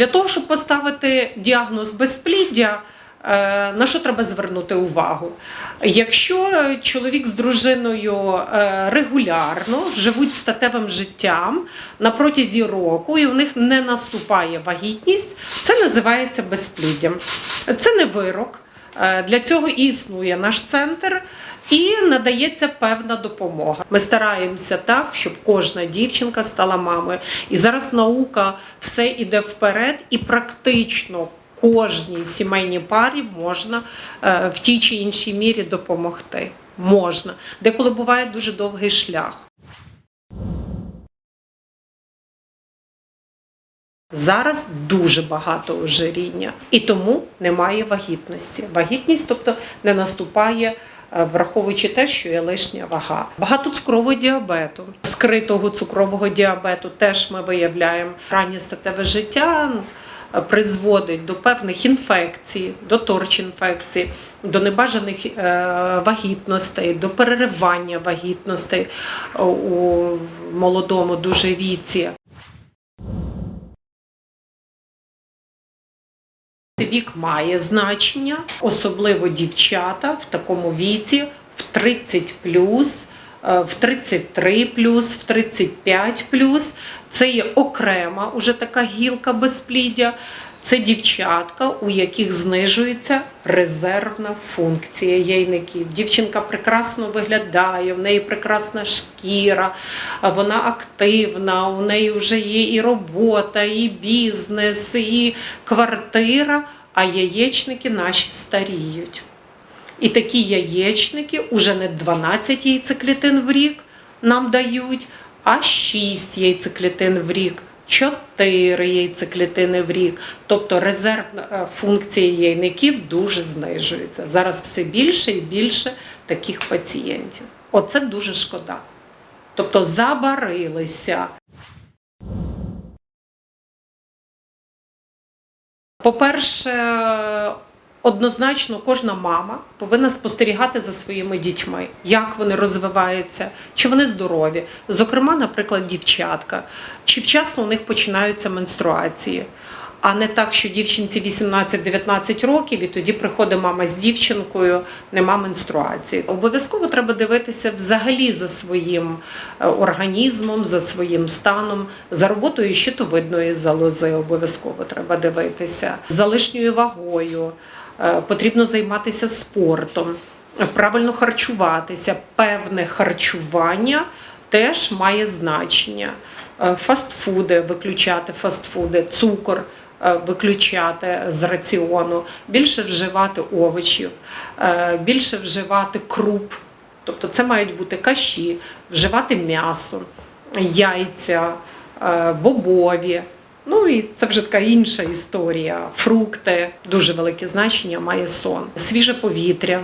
Для того, щоб поставити діагноз безпліддя, е, на що треба звернути увагу? Якщо чоловік з дружиною е, регулярно живуть статевим життям на протязі року, і у них не наступає вагітність, це називається безпліддям. Це не вирок. Е, Для цього існує наш центр. І надається певна допомога. Ми стараємося так, щоб кожна дівчинка стала мамою. І зараз наука все йде вперед, і практично кожній сімейній парі можна е, в тій чи іншій мірі допомогти. Можна. Деколи буває дуже довгий шлях. Зараз дуже багато ожиріння, і тому немає вагітності. Вагітність, тобто не наступає, враховуючи те, що є лишня вага. Багато цукрового діабету, скритого цукрового діабету теж ми виявляємо. Раннє статеве життя е, призводить до певних інфекцій, до торч-інфекцій, до небажаних е, вагітностей, до переривання вагітностей е, у молодому дуже віці. Вік має значення, особливо дівчата в такому віці, в 30 плюс, е, в 33 плюс, в 35 плюс. Це є окрема уже така гілка безпліддя. Це дівчатка, у яких знижується резервна функція яйників. Дівчинка прекрасно виглядає, в неї прекрасна шкіра, вона активна, у неї вже є і робота, і бізнес, і квартира, а яєчники наші старіють. І такі яєчники уже не 12 яйцеклітин в рік нам дають, а 6 яйцеклітин в рік, 4 яйцеклітини в рік. Тобто резервна функції яйників дуже знижується. Зараз все більше і більше таких пацієнтів. Оце дуже шкода. Тобто забарилися. По-перше, однозначно кожна мама повинна спостерігати за своїми дітьми, як вони розвиваються, чи вони здорові. Зокрема, наприклад, дівчатка, чи вчасно у них починаються менструації. А не так, що дівчинці 18-19 років, і тоді приходить мама з дівчинкою, нема менструації. Обов'язково треба дивитися взагалі за своїм е, організмом, за своїм станом, за роботою щитовидної залози. Обов'язково треба дивитися, за лишньою вагою. Е, Потрібно займатися спортом, правильно харчуватися. Певне харчування теж має значення. Е, Фастфуди виключати фастфуди, цукор виключати з раціону, більше вживати овочів, е, більше вживати круп, тобто це мають бути каші, вживати м'ясо, яйця, е, бобові. Ну і це вже така інша історія. Фрукти дуже велике значення має сон, свіже повітря.